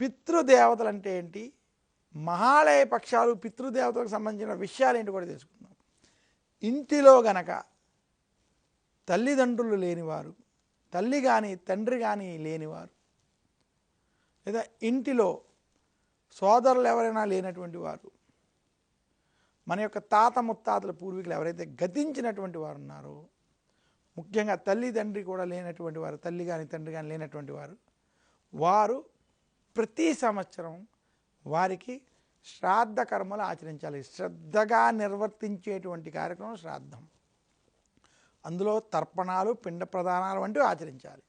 పితృదేవతలు అంటే ఏంటి? మహాలయ పక్షాలు పితృదేవతలకు సంబంధించిన విషయాలు ఏంటి కూడా తెలుసుకుందాం. ఇంటిలో గనక తల్లిదండ్రులు లేనివారు తల్లి కానీ తండ్రి కానీ లేనివారు లేదా ఇంటిలో సోదరులు ఎవరైనా లేనటువంటి వారు మన యొక్క తాత ముత్తాతల పూర్వీకులు ఎవరైతే గతించినటువంటి వారు ఉన్నారో ముఖ్యంగా తల్లి తండ్రి కూడా లేనటువంటి వారు తల్లి కానీ తండ్రి కానీ లేనటువంటి వారు వారు ప్రతి సంవత్సరం వారికి శ్రాద్ధ కర్మలు ఆచరించాలి. శ్రద్ధగా నిర్వర్తించేటువంటి కార్యక్రమం శ్రాద్ధం. అందులో తర్పణాలు పిండ ప్రదానాలు వంటివి ఆచరించాలి.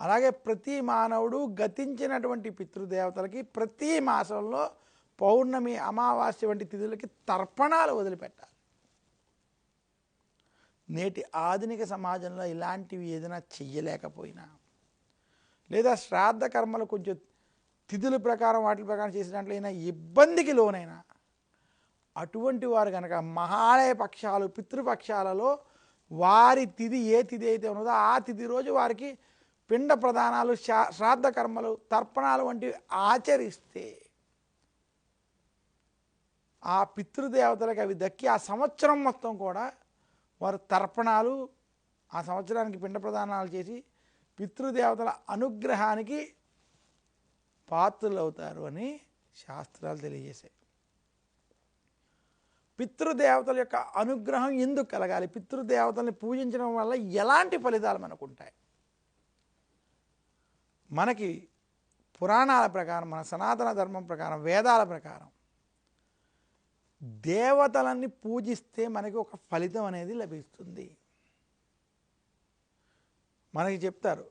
అలాగే ప్రతి మానవుడు గతించినటువంటి పితృదేవతలకి ప్రతి మాసంలో పౌర్ణమి అమావాస్య వంటి తిథులకి తర్పణాలు వదిలిపెట్టాలి. నేటి ఆధునిక సమాజంలో ఇలాంటివి ఏదైనా చెయ్యలేకపోయినా లేదా శ్రాద్ధ కర్మలు కొంచెం తిథుల ప్రకారం వాటి ప్రకారం చేసినట్లయినా ఇబ్బందికి లోనైనా అటువంటి వారు కనుక మహాలయ పక్షాలు పితృపక్షాలలో వారి తిథి ఏ తిథి అయితే ఉన్నదో ఆ తిథి రోజు వారికి పిండ ప్రదానాలు శ్రాద్ధ కర్మలు తర్పణాలు వంటివి ఆచరిస్తే ఆ పితృదేవతలకు అవి దక్కి ఆ సంవత్సరం మొత్తం కూడా వారు తర్పణాలు ఆ సంవత్సరానికి పిండ ప్రదానాలు చేసి పితృదేవతల అనుగ్రహానికి పాత్రలు అవుతారు అని శాస్త్రాలు తెలియజేశాయి. పితృదేవతల యొక్క అనుగ్రహం ఎందుకు కలగాలి? పితృదేవతల్ని పూజించడం వల్ల ఎలాంటి ఫలితాలు మనకు ఉంటాయి మనకి పురాణాల ప్రకారం మన సనాతన ధర్మం ప్రకారం వేదాల ప్రకారం దేవతలన్నీ పూజిస్తే మనకి ఒక ఫలితం అనేది లభిస్తుంది. మనకి చెప్తారు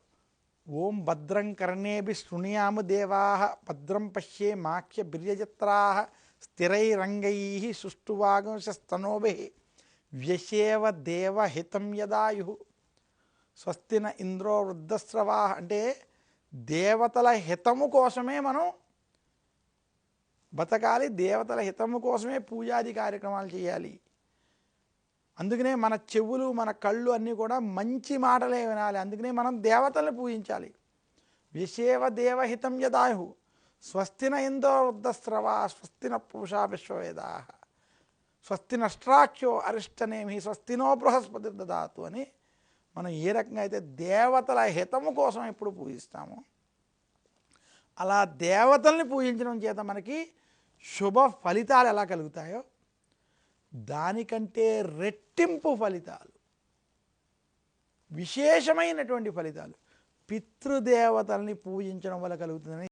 ఓం భద్రం కర్ణేభి శృణుయామ దేవా భద్రం పశ్యే మాఖ్య బిర్యజత్రా స్థిరైరంగై సుష్టువాగంశస్తనోభి వ్యశేవ దేవహితం యదాయు. స్వస్తిన ఇంద్రో వృద్ధస్రవా అంటే దేవతల హితము కోసమే మనం బతకాలి దేవతల హితము కోసమే పూజాది కార్యక్రమాలు చేయాలి. అందుకనే మన చెవులు మన కళ్ళు అన్నీ కూడా మంచి మాటలే వినాలి. అందుకనే మనం దేవతల్ని పూజించాలి. విషేవ దేవహితం యదాయు స్వస్తిన ఇందో వృద్ధస్రవా స్వస్తిన పూషా విశ్వవేదా స్వస్తి నష్ట్రాక్షో అరిష్టనేమి స్వస్తినో బృహస్పతి దాతు అని మనం ఏ రకంగా అయితే దేవతల హితము కోసం ఎప్పుడు పూజిస్తామో అలా దేవతల్ని పూజించడం చేత మనకి శుభ ఫలితాలు ఎలా కలుగుతాయో దానికంటే రెట్టింపు ఫలితాలు విశేషమైనటువంటి ఫలితాలు పితృదేవతల్ని పూజించడం వల్ల కలుగుతుందని